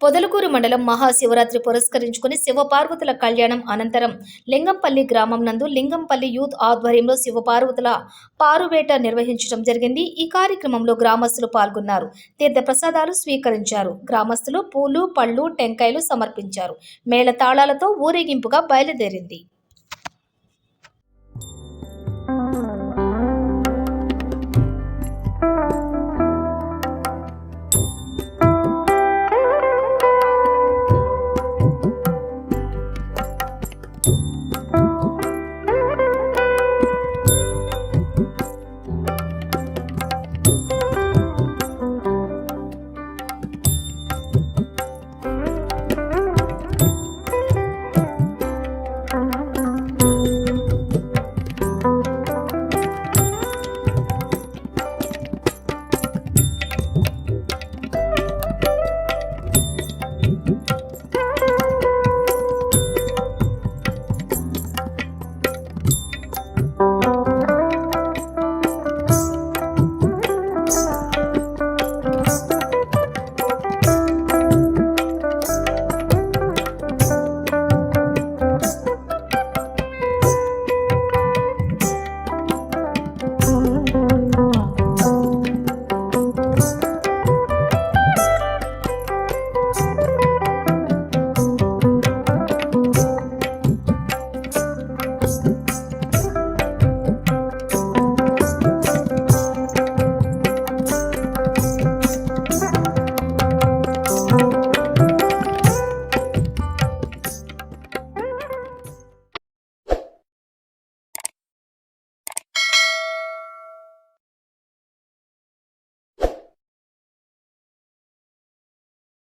పొదలకూరు మండలం మహాశివరాత్రి పురస్కరించుకుని శివపార్వతుల కళ్యాణం అనంతరం లింగంపల్లి గ్రామం నందు లింగంపల్లి యూత్ ఆధ్వర్యంలో శివపార్వతుల పారువేట నిర్వహించడం జరిగింది. ఈ కార్యక్రమంలో గ్రామస్తులు పాల్గొన్నారు. తీర్థ ప్రసాదాలు స్వీకరించారు. గ్రామస్తులు పూలు పళ్ళు టెంకాయలు సమర్పించారు. మేళ తాళాలతో ఊరేగింపుగా బయలుదేరింది.